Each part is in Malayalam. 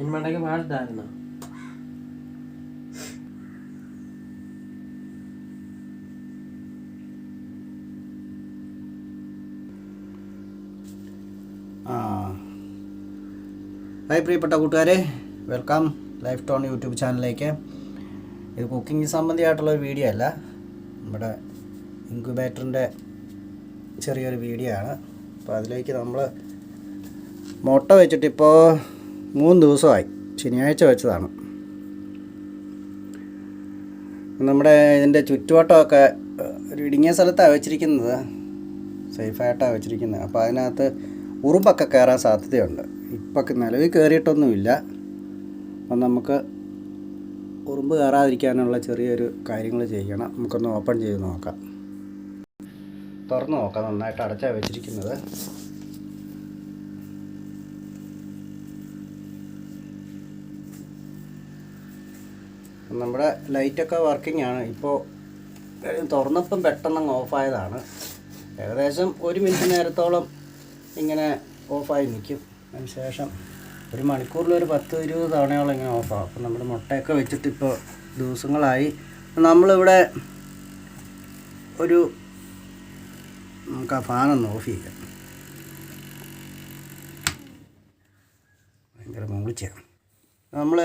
ഇനിമണ്ടയ്ക്ക് പാടിട്ടായിരുന്നു ആ. ഹായ് പ്രിയപ്പെട്ട കൂട്ടുകാരെ. വെൽക്കം ലൈഫ് ടോൺ യൂട്യൂബ് ചാനലിലേക്ക്. ഇത് കുക്കിംഗ് സംബന്ധിയായിട്ടുള്ള ഒരു വീഡിയോ അല്ല. നമ്മുടെ ഇൻക്യുബേറ്ററിന്റെ ചെറിയൊരു വീഡിയോ ആണ്. അപ്പോൾ അതിലേക്ക് നമ്മൾ മുട്ട വെച്ചിട്ട് ഇപ്പോൾ മൂന്ന് ദിവസമായി. ശനിയാഴ്ച വെച്ചതാണ്. നമ്മുടെ ഇതിന്റെ ചുറ്റുവട്ടമൊക്കെ ഒരു ഇടുങ്ങിയ സ്ഥലത്താണ് വെച്ചിരിക്കുന്നത്. സേഫായിട്ടാണ് വെച്ചിരിക്കുന്നത്. അപ്പോൾ അതിനകത്ത് ഉറുമ്പൊക്കെ കയറാൻ സാധ്യതയുണ്ട്. ഇപ്പം നിലവിൽ കയറിയിട്ടൊന്നുമില്ല. അപ്പം നമുക്ക് ഉറുമ്പ് കയറാതിരിക്കാനുള്ള ചെറിയൊരു കാര്യങ്ങൾ ചെയ്യണം. നമുക്കൊന്ന് ഓപ്പൺ ചെയ്ത് നോക്കാം. തുറന്ന് നോക്കാം. നന്നായിട്ട് അടച്ചാണ് വെച്ചിരിക്കുന്നത്. നമ്മുടെ ലൈറ്റൊക്കെ വർക്കിംഗ് ആണ് ഇപ്പോൾ തുറന്നപ്പം പെട്ടെന്ന് ഓഫായതാണ്. ഏകദേശം ഒരു മിനിറ്റ് നേരത്തോളം ഇങ്ങനെ ഓഫായി നിൽക്കും അതിന് ശേഷം ഒരു മണിക്കൂറിൽ ഒരു പത്ത് ഇരുപത് തവണയോളം ഇങ്ങനെ ഓഫാകും. അപ്പം നമ്മുടെ മുട്ടയൊക്കെ വെച്ചിട്ട് ഇപ്പോൾ ദിവസങ്ങളായി. നമ്മളിവിടെ ഒരു നമുക്ക് ആ ഫാനൊന്ന് ഓഫ് ചെയ്യാം. ഭയങ്കര മൂളിച്ചാണ് നമ്മൾ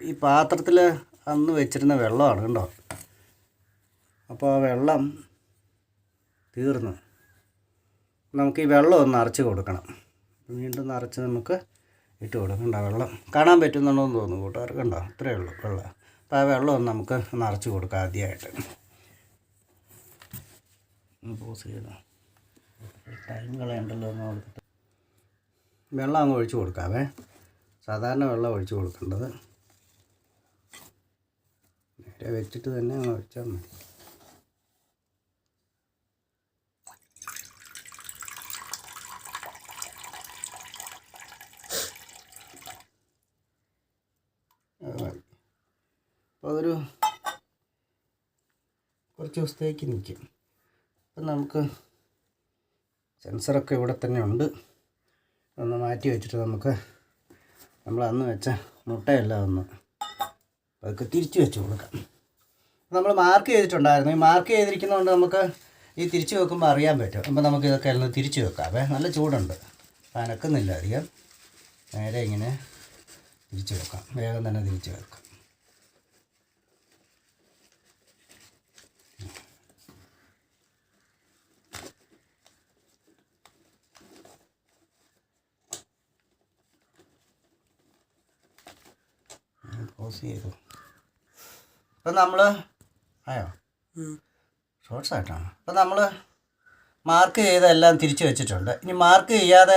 ഈ പാത്രത്തിൽ അന്ന് വെച്ചിരുന്ന വെള്ളമാണ് കണ്ടോ? അപ്പോൾ ആ വെള്ളം തീർന്നു. നമുക്ക് ഈ വെള്ളം ഒന്ന് നിറച്ച് കൊടുക്കണം. വീണ്ടും നിറച്ച് നമുക്ക് ഇട്ട് കൊടുക്കണ്ട വെള്ളം. കാണാൻ പറ്റുന്നുണ്ടോ എന്ന് തോന്നുന്നു കൂട്ടുകാർക്ക് കണ്ടോ? ഇത്രയേ ഉള്ളൂ വെള്ളം. അപ്പോൾ ആ വെള്ളം ഒന്ന് നമുക്ക് നിറച്ച് കൊടുക്കാം ആദ്യമായിട്ട് പോസ് ചെയ്തോ ടൈം കളയണ്ടല്ലോ എന്ന് കൊടുത്തിട്ട് വെള്ളം അങ്ങ് ഒഴിച്ച് കൊടുക്കാവേ. സാധാരണ വെള്ളം ഒഴിച്ച് കൊടുക്കേണ്ടത്. നേരെ വെച്ചിട്ട് തന്നെ അത് മതി. അപ്പോൾ അതൊരു കുറച്ച് ദിവസത്തേക്ക് നിൽക്കും അപ്പം നമുക്ക് സെൻസറൊക്കെ ഇവിടെ തന്നെ ഉണ്ട്. ഒന്ന് മാറ്റി വെച്ചിട്ട് നമുക്ക് നമ്മൾ അന്ന് വെച്ച മുട്ടയല്ല ഒന്ന് അതൊക്കെ തിരിച്ച് വെച്ച് കൊടുക്കാം. നമ്മൾ മാർക്ക് ചെയ്തിട്ടുണ്ടായിരുന്നു. ഈ മാർക്ക് ചെയ്തിരിക്കുന്നതുകൊണ്ട് നമുക്ക് ഈ തിരിച്ച് വെക്കുമ്പോൾ അറിയാൻ പറ്റും. അപ്പോൾ നമുക്ക് ഇതൊക്കെ ഒന്ന് തിരിച്ച് വെക്കാമേ നല്ല ചൂടുണ്ട്. അനക്കുന്നില്ല അധികം. നേരെ ഇങ്ങനെ തിരിച്ച് വെക്കാം. വേഗം തന്നെ തിരിച്ച് വെക്കാം. പോസ് ചെയ്തു. ഇപ്പം നമ്മൾ ആയോ? ഷോർട്സ് ആയിട്ടാണ് അപ്പം നമ്മൾ മാർക്ക് ചെയ്ത എല്ലാം തിരിച്ചു വെച്ചിട്ടുണ്ട്. ഇനി മാർക്ക് ചെയ്യാതെ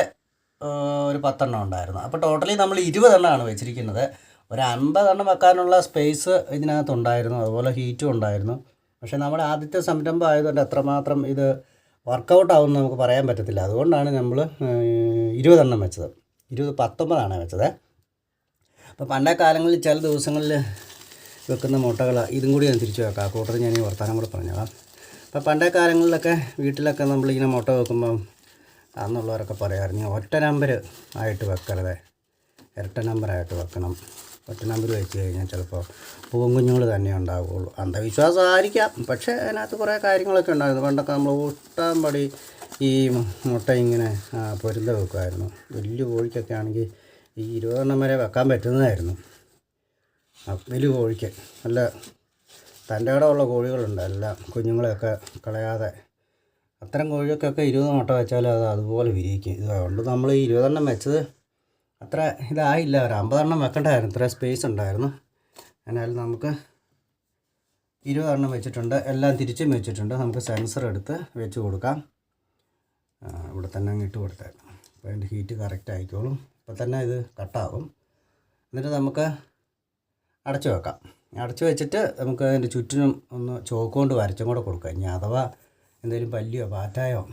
ഒരു പത്തെണ്ണം ഉണ്ടായിരുന്നു. അപ്പോൾ ടോട്ടലി നമ്മൾ ഇരുപതെണ്ണമാണ് വെച്ചിരിക്കുന്നത്. ഒരു അൻപതെണ്ണം വെക്കാനുള്ള സ്പേസ് ഇതിനകത്ത് ഉണ്ടായിരുന്നു. അതുപോലെ ഹീറ്റും ഉണ്ടായിരുന്നു. പക്ഷേ നമ്മുടെ ആദ്യത്തെ സംരംഭം ആയതുകൊണ്ട് എത്രമാത്രം ഇത് വർക്കൗട്ട് ആവുമെന്ന് നമുക്ക് പറയാൻ പറ്റത്തില്ല. അതുകൊണ്ടാണ് നമ്മൾ ഇരുപതെണ്ണം വെച്ചത്. ഇരുപത് പത്തൊമ്പതാണ് വെച്ചത്. അപ്പോൾ പണ്ടേ കാലങ്ങളിൽ ചില ദിവസങ്ങളിൽ വെക്കുന്ന മുട്ടകൾ ഇതും കൂടി ഞാൻ തിരിച്ചു വെക്കാം. കൂട്ടത്തിൽ ഞാൻ ഈ വർത്തമാനം കൂടെ പറഞ്ഞോളാം. അപ്പോൾ പണ്ടേ കാലങ്ങളിലൊക്കെ വീട്ടിലൊക്കെ നമ്മളിങ്ങനെ മുട്ട വെക്കുമ്പം അന്നുള്ളവരൊക്കെ പറയാമായിരുന്നു ഒറ്റ നമ്പർ ആയിട്ട് വെക്കരുത്. ഇരട്ട നമ്പറായിട്ട് വെക്കണം. ഒറ്റ നമ്പർ വെച്ച് കഴിഞ്ഞാൽ ചിലപ്പോൾ പൂങ്കുഞ്ഞുങ്ങൾ തന്നെ ഉണ്ടാവുകയുള്ളൂ അന്ധവിശ്വാസമായിരിക്കാം പക്ഷേ അതിനകത്ത് കുറേ കാര്യങ്ങളൊക്കെ ഉണ്ടായിരുന്നു. പണ്ടൊക്കെ നമ്മൾ ഒട്ടാൻ പടി ഈ മുട്ട ഇങ്ങനെ പൊരുന്ത വെക്കുമായിരുന്നു. വലിയ കോഴിക്കൊക്കെ ആണെങ്കിൽ ഈ ഇരുപതെണ്ണം വരെ വെക്കാൻ പറ്റുന്നതായിരുന്നു. വലിയ കോഴിക്ക്. നല്ല തന്റെ ഇടമുള്ള കോഴികളുണ്ട്. എല്ലാം കുഞ്ഞുങ്ങളെയൊക്കെ കളയാതെ. അത്തരം കോഴികൾക്കൊക്കെ ഇരുപത് മുട്ട വെച്ചാൽ അത് അതുപോലെ വിരിയിക്കും. ഇതുകൊണ്ട് നമ്മൾ ഈ ഇരുപതെണ്ണം വെച്ചത് അത്ര ഇതായില്ല. ഒരു അമ്പതെണ്ണം വെക്കണ്ടായിരുന്നു. ഇത്ര സ്പേസ് ഉണ്ടായിരുന്നു. എന്നാലും നമുക്ക് ഇരുപതെണ്ണം വെച്ചിട്ടുണ്ട്. എല്ലാം തിരിച്ചും വെച്ചിട്ടുണ്ട്. നമുക്ക് സെൻസർ എടുത്ത് വെച്ച് കൊടുക്കാം. ഇവിടെ തന്നെ അങ്ങ് ഇട്ട് കൊടുത്തായിരുന്നു അപ്പോൾ അതിന്റെ ഹീറ്റ് കറക്റ്റ് ആയിക്കോളും. അപ്പോൾ തന്നെ ഇത് കട്ടാവും എന്നിട്ട് നമുക്ക് അടച്ചു വെക്കാം. അടച്ചു വെച്ചിട്ട് നമുക്ക് അതിന്റെ ചുറ്റിനും ഒന്ന് ചോക്ക് കൊണ്ട് വരച്ചും കൂടെ കൊടുക്കാം. ഇനി അഥവാ എന്തെങ്കിലും പല്ലിയോ പാറ്റായോ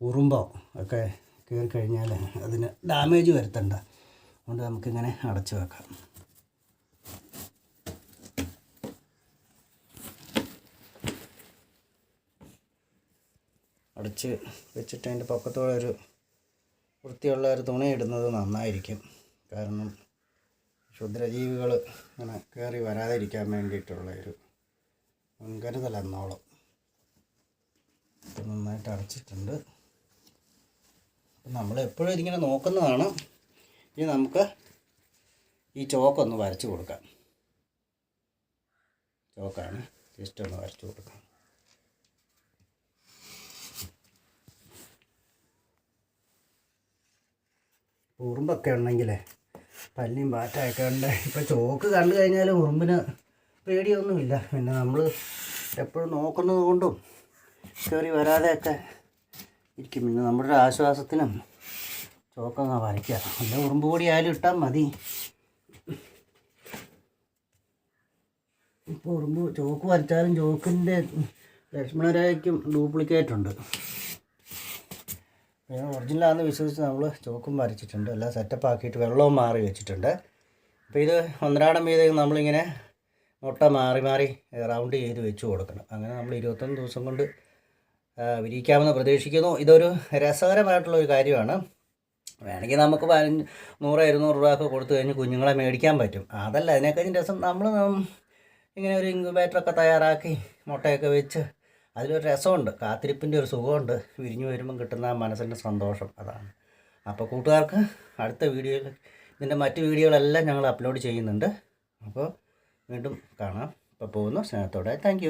ഉറുമ്പോ ഒക്കെ കയറി കഴിഞ്ഞാൽ അതിന് ഡാമേജ് വരുത്തണ്ട. അതുകൊണ്ട് നമുക്കിങ്ങനെ അടച്ചു വെക്കാം. അടച്ച് വെച്ചിട്ട് അതിന്റെ പൊക്കത്തോടെ ഒരു വൃത്തിയുള്ള ഒരു തുണി ഇടുന്നത് നന്നായിരിക്കും. കാരണം ക്ഷുദ്രജീവികൾ ഇങ്ങനെ കയറി വരാതിരിക്കാൻ വേണ്ടിയിട്ടുള്ള ഒരു മുൻകരുതൽ എന്നോളം നന്നായിട്ട് അടച്ചിട്ടുണ്ട്. നമ്മൾ എപ്പോഴും ഇതിങ്ങനെ നോക്കുന്നതാണ്. ഇനി നമുക്ക് ഈ ചോക്കൊന്ന് വരച്ച് കൊടുക്കാം. ചോക്കാണ്. ജസ്റ്റ് ഒന്ന് വരച്ച് കൊടുക്കാം. ഉറുമ്പൊക്കെ ഉണ്ടെങ്കിലേ പല്ലിയും പാറ്റയൊക്കെ ഉണ്ട്. ഇപ്പം ചോക്ക് കണ്ടു കഴിഞ്ഞാൽ ഉറുമ്പിന് പേടിയൊന്നുമില്ല. പിന്നെ നമ്മൾ എപ്പോഴും നോക്കുന്നത് കൊണ്ടും കയറി വരാതെയൊക്കെ ഇരിക്കും. പിന്നെ നമ്മുടെ ആശ്വാസത്തിനും ചോക്കങ്ങ് വരയ്ക്കുക അല്ല ഉറുമ്പ് പൊടി ആയാലും ഇട്ടാൽ മതി. ഇപ്പോൾ ഉറുമ്പ് ചോക്ക് വരച്ചാലും ചോക്കിന്റെ ലക്ഷ്മണരേഖയ്ക്കും ഡ്യൂപ്ലിക്കേറ്റ് ഉണ്ട്. ഞാൻ ഒറിജിനലാണെന്ന് വിശ്വസിച്ച് നമ്മൾ ചോക്കും വരച്ചിട്ടുണ്ട്. എല്ലാം സെറ്റപ്പ് ആക്കിയിട്ട് വെള്ളവും മാറി വെച്ചിട്ടുണ്ട്. അപ്പോൾ ഇത് ഒന്നരാടം വീതം നമ്മളിങ്ങനെ മുട്ട മാറി മാറി റൗണ്ട് ചെയ്ത് വെച്ച് കൊടുക്കണം. അങ്ങനെ നമ്മൾ ഇരുപത്തൊന്ന് ദിവസം കൊണ്ട് വിരിക്കാമെന്ന് പ്രതീക്ഷിക്കുന്നു. ഇതൊരു രസകരമായിട്ടുള്ള ഒരു കാര്യമാണ്. വേണമെങ്കിൽ നമുക്ക് പതിനഞ്ച് നൂറ് ഇരുന്നൂറ് രൂപയൊക്കെ കൊടുത്തു കഴിഞ്ഞ് കുഞ്ഞുങ്ങളെ മേടിക്കാൻ പറ്റും. അതല്ല അതിനേക്കാളും രസം നമ്മൾ ഇങ്ങനെ ഒരു ഇൻക്യുബേറ്ററൊക്കെ തയ്യാറാക്കി മുട്ടയൊക്കെ വെച്ച് അതിലൊരു രസമുണ്ട്. കാത്തിരിപ്പിന്റെ ഒരു സുഖമുണ്ട്. വിരിഞ്ഞു വരുമ്പം കിട്ടുന്ന ആ മനസ്സിന്റെ സന്തോഷം. അതാണ്. അപ്പോൾ കൂട്ടുകാർക്ക് അടുത്ത വീഡിയോയിൽ ഇതിന്റെ മറ്റ് വീഡിയോകളെല്ലാം ഞങ്ങൾ അപ്ലോഡ് ചെയ്യുന്നുണ്ട്. അപ്പോൾ വീണ്ടും കാണാം. അപ്പോൾ പോകുന്നു. സ്നേഹത്തോടെ. താങ്ക്